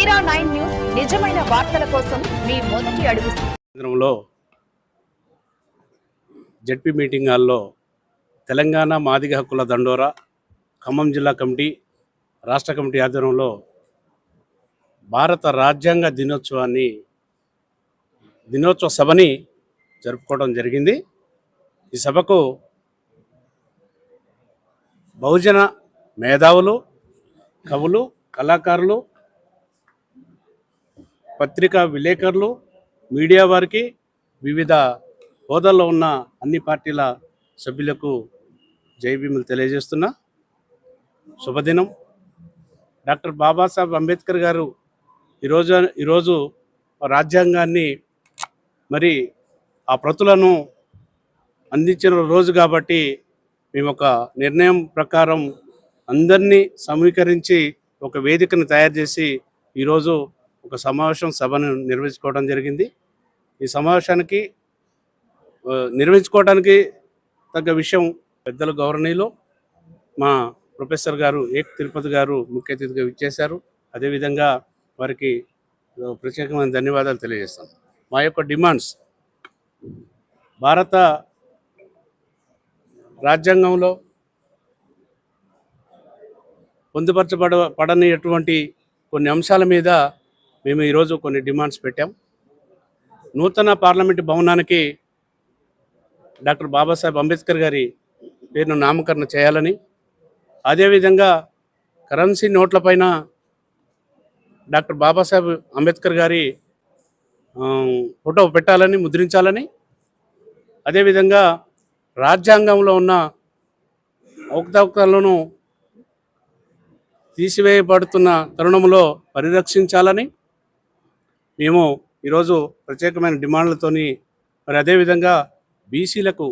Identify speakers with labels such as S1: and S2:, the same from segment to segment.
S1: మీరా nine news నిజమైన వార్తల కోసం మీ మొదటి అడుగు.
S2: కేంద్రంలో జడ్పీ మీటింగ్ హాల్లో తెలంగాణ మాదిగ హక్కుల దండోరా ఖమ్మం జిల్లా కమిటీ రాష్ట్ర కమిటీ ఆధ్వర్యంలో భారత రాజ్యాంగ దినోత్సవాన్ని దినోత్సవ సభని జరుపుకోవడం జరిగింది. ఈ సభకు బహుజన మేధావులు కవులు కళాకారులు పత్రికా విలేకరులు మీడియా వారికి వివిధ హోదాల్లో ఉన్న అన్ని పార్టీల సభ్యులకు జైభీములు తెలియజేస్తున్నా. శుభదినం. డాక్టర్ బాబాసాహెబ్ అంబేద్కర్ గారు ఈరోజు ఈరోజు రాజ్యాంగాన్ని మరి ఆ ప్రతులను అందించిన రోజు కాబట్టి మేము ఒక నిర్ణయం ప్రకారం అందరినీ సమీకరించి ఒక వేదికను తయారు చేసి ఈరోజు ఒక సమావేశం సభను నిర్వహించుకోవడం జరిగింది. ఈ సమావేశానికి నిర్వహించుకోవడానికి తగ్గ విషయం పెద్దల గౌరవనీయులు మా ప్రొఫెసర్ గారు ఏక్ తిరుపతి గారు ముఖ్య అతిథిగా ఇచ్చేశారు అదేవిధంగా వారికి ప్రత్యేకమైన ధన్యవాదాలు తెలియజేస్తాను మా యొక్క డిమాండ్స్. భారత రాజ్యాంగంలో పొందుపరచబడ పడని ఎటువంటి కొన్ని అంశాల మీద మేము ఈరోజు కొన్ని డిమాండ్స్ పెట్టాం. నూతన పార్లమెంటు భవనానికి డాక్టర్ బాబాసాహెబ్ అంబేద్కర్ గారి పేరును నామకరణ చేయాలని అదేవిధంగా కరెన్సీ నోట్లపైన డాక్టర్ బాబాసాహెబ్ అంబేద్కర్ గారి ఫోటో పెట్టాలని ముద్రించాలని అదేవిధంగా రాజ్యాంగంలో ఉన్న అవకతవకలను తీసివేయబడుతున్న తరుణంలో పరిరక్షించాలని మేము ఈరోజు ప్రత్యేకమైన డిమాండ్లతోని మరి అదేవిధంగా బీసీలకు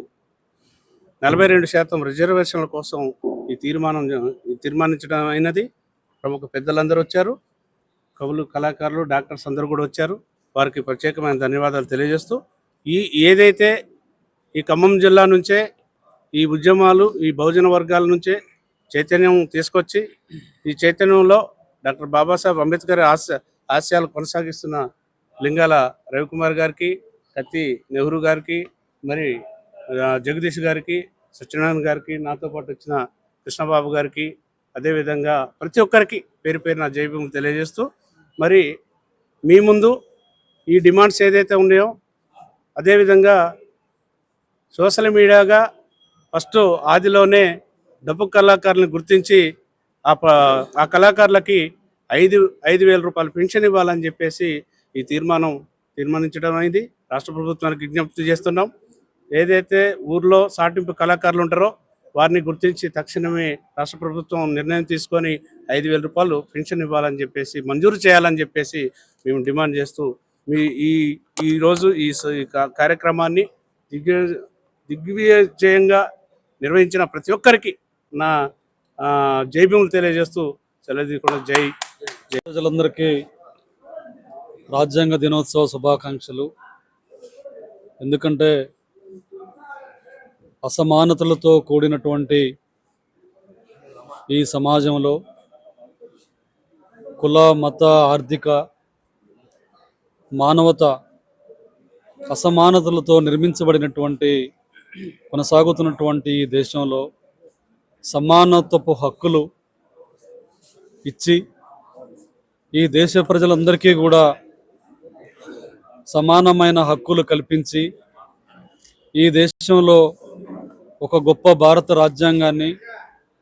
S2: నలభై రెండు శాతం రిజర్వేషన్ల కోసం ఈ తీర్మానం ఈ తీర్మానించడం అయినది. ప్రముఖ పెద్దలందరూ వచ్చారు. కవులు కళాకారులు డాక్టర్స్ అందరూ కూడా వచ్చారు. వారికి ప్రత్యేకమైన ధన్యవాదాలు తెలియజేస్తూ ఈ ఏదైతే ఈ ఖమ్మం జిల్లా నుంచే ఈ ఉద్యమాలు ఈ బహుజన వర్గాల నుంచే చైతన్యం తీసుకొచ్చి ఈ చైతన్యంలో డాక్టర్ బాబాసాహెబ్ అంబేద్కర్ ఆశ ఆశయాలు కొనసాగిస్తున్న లింగాల రవికుమార్ గారికి కత్తి నెహ్రూ గారికి మరి జగదీష్ గారికి సత్యనారాయణ గారికి నాతో పాటు వచ్చిన కృష్ణబాబు గారికి అదేవిధంగా ప్రతి ఒక్కరికి పేరు పేరున జైభీములు తెలియజేస్తూ మరి మీ ముందు ఈ డిమాండ్స్ ఏదైతే ఉన్నాయో అదేవిధంగా సోషల్ మీడియాగా ఫస్ట్ ఆదిలోనే డబ్బు కళాకారులను గుర్తించి ఆ ప- ఆ కళాకారులకి ఐదు ఐదు వేల రూపాయలు పెన్షన్ ఇవ్వాలని చెప్పేసి ఈ తీర్మానం తీర్మానించడం అయింది. రాష్ట్ర ప్రభుత్వానికి విజ్ఞప్తి చేస్తున్నాం. ఏదైతే ఊర్లో సాటింపు కళాకారులు ఉంటారో వారిని గుర్తించి తక్షణమే రాష్ట్ర ప్రభుత్వం నిర్ణయం తీసుకొని ఐదు వేల రూపాయలు పెన్షన్ ఇవ్వాలని చెప్పేసి మంజూరు చేయాలని చెప్పేసి మేము డిమాండ్ చేస్తూ మీ ఈ ఈరోజు ఈ ఈ కార్యక్రమాన్ని దిగ్వి దిగ్విజయంగా నిర్వహించిన ప్రతి ఒక్కరికి నా జైభీములు తెలియజేస్తూ సెలవు జై. జై
S3: ప్రజలందరికీ రాజ్యాంగ దినోత్సవ శుభాకాంక్షలు. ఎందుకంటే అసమానతలతో కూడినటువంటి ఈ సమాజంలో కుల మత ఆర్థిక మానవత అసమానతలతో నిర్మించబడినటువంటి కొనసాగుతున్నటువంటి ఈ దేశంలో సమానత్వపు హక్కులు ఇచ్చి ఈ దేశ ప్రజలందరికీ కూడా సమానమైన హక్కులు కల్పించి ఈ దేశంలో ఒక గొప్ప భారత రాజ్యాంగాన్ని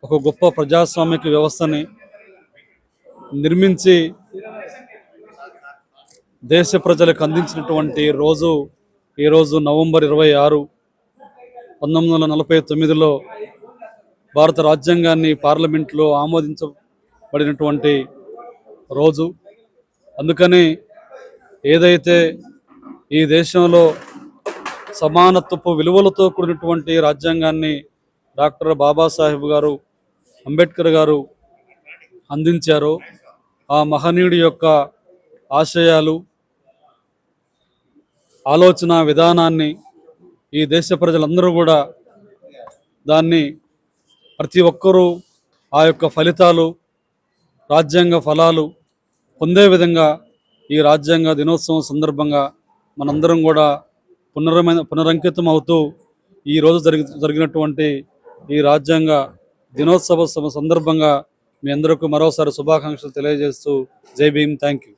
S3: ఒక గొప్ప ప్రజాస్వామిక వ్యవస్థని నిర్మించి దేశ ప్రజలకు అందించినటువంటి రోజు ఈరోజు నవంబర్ ఇరవై ఆరు పంతొమ్మిది వందల నలభై తొమ్మిదిలో భారత రాజ్యాంగాన్ని పార్లమెంట్లో ఆమోదించబడినటువంటి రోజు. అందుకని ఏదైతే ఈ దేశంలో సమానత్వపు విలువలతో కూడినటువంటి రాజ్యాంగాన్ని డాక్టర్ బాబాసాహెబ్ గారు అంబేద్కర్ గారు అందించారు. ఆ మహనీయుడి యొక్క ఆశయాలు ఆలోచన విధానాన్ని ఈ దేశ ప్రజలందరూ కూడా దాన్ని ప్రతి ఒక్కరూ ఆ యొక్క ఫలితాలు రాజ్యాంగ ఫలాలు పొందే విధంగా ఈ రాజ్యాంగ దినోత్సవం సందర్భంగా మనందరం కూడా పునరమైన పునరంకితం అవుతూ ఈ రోజు జరిగి జరిగినటువంటి ఈ రాజ్యాంగ దినోత్సవ సందర్భంగా మీ అందరికీ మరోసారి శుభాకాంక్షలు తెలియజేస్తూ జై భీమ్. Thank you